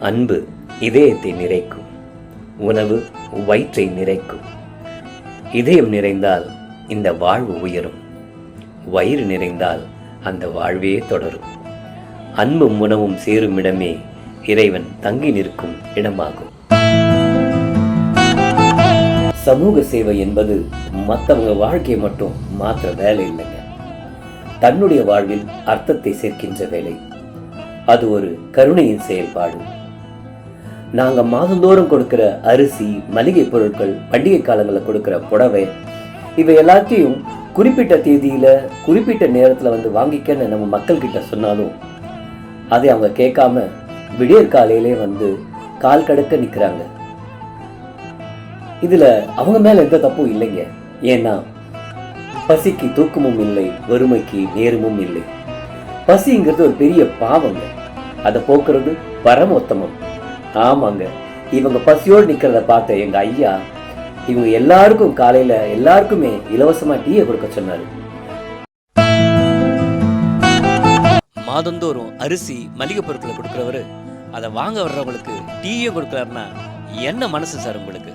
அன்பு இதயத்தை நிறைக்கும். உணவு வயிற்றை நிறைக்கும். இதயம் நிறைந்தால் இந்த வாழ்வு உயரும். வயிறு நிறைந்தால் அந்த வாழ்வே தொடரும். அன்பும் உணவும் சேரும் இடமே இறைவன் தங்கி நிற்கும் இடமாகும். சமூக சேவை என்பது மற்றவங்க வாழ்க்கையை மட்டும் மாற்ற வேலை இல்லைங்க. தன்னுடைய வாழ்வில் அர்த்தத்தை சேர்க்கின்ற வேலை. அது ஒரு கருணையின் செயல்பாடு. நாங்க மாதந்தோறும் கொடுக்கிற அரிசி மளிகை பொருட்கள் பண்டிகை காலங்களில் கொடுக்கிற புடவை இவை எல்லாத்தையும் குறிப்பிட்ட தேதியில குறிப்பிட்ட நேரத்துல வந்து வாங்கிக்கன்னு நம்ம மக்கள் கிட்ட சொன்னாலும் அதை அவங்க கேட்காம விடியற் காலையிலே வந்து கால் கடக்க நிக்கிறாங்க. இதுல அவங்க மேல எந்த தப்பும் இல்லைங்க. ஏன்னா பசிக்கு தூக்கமும் இல்லை வறுமைக்கு நேரமும் இல்லை. பசிங்கிறது ஒரு பெரிய பாவங்க. அதை போக்குறது பரமோத்தமம். ஆமாங்க. இவங்க பசியோடு நிக்கிறத பார்த்த எங்க ஐயா இவங்க எல்லாருக்கும் காலையில எல்லாருக்குமே இலவசமா டீயை கொடுக்க சொன்னாரு. மாதந்தோறும் அரிசி மளிகை பொருட்களை கொடுக்குறவர் அதை வாங்க வர்றவங்களுக்கு டீயை கொடுக்குறாருன்னா என்ன மனசு சார் உங்களுக்கு?